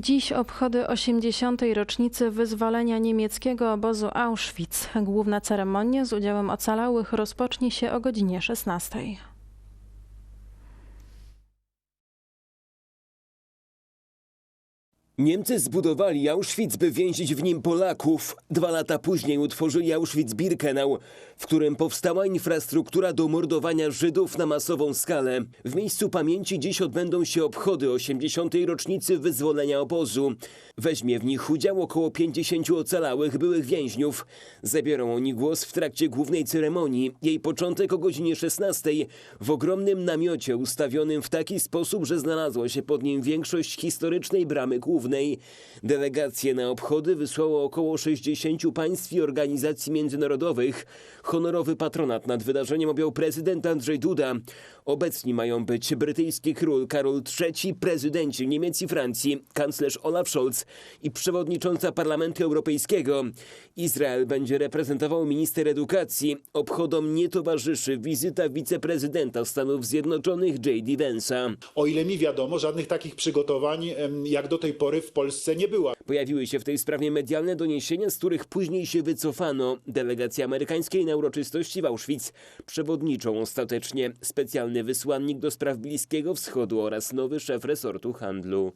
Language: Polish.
Dziś obchody 80. rocznicy wyzwolenia niemieckiego obozu Auschwitz. Główna ceremonia z udziałem ocalałych rozpocznie się o godzinie 16. Niemcy zbudowali Auschwitz, by więzić w nim Polaków. Dwa lata później utworzyli Auschwitz-Birkenau, w którym powstała infrastruktura do mordowania Żydów na masową skalę. W miejscu pamięci dziś odbędą się obchody 80. rocznicy wyzwolenia obozu. Weźmie w nich udział około 50 ocalałych byłych więźniów. Zabiorą oni głos w trakcie głównej ceremonii. Jej początek o godzinie 16 w ogromnym namiocie ustawionym w taki sposób, że znalazła się pod nim większość historycznej bramy głównej. Delegacje na obchody wysłało około 60 państw i organizacji międzynarodowych. Honorowy patronat nad wydarzeniem objął prezydent Andrzej Duda. Obecni mają być brytyjski król Karol III, prezydenci Niemiec i Francji, kanclerz Olaf Scholz i przewodnicząca Parlamentu Europejskiego. Izrael będzie reprezentował minister edukacji. Obchodom nie towarzyszy wizyta wiceprezydenta Stanów Zjednoczonych J.D. Vance'a. O ile mi wiadomo, żadnych takich przygotowań jak do tej pory w Polsce nie było. Pojawiły się w tej sprawie medialne doniesienia, z których później się wycofano. Delegacja amerykańskiej na uroczystości w Auschwitz przewodniczą ostatecznie specjalny wysłannik do spraw Bliskiego Wschodu oraz nowy szef resortu handlu.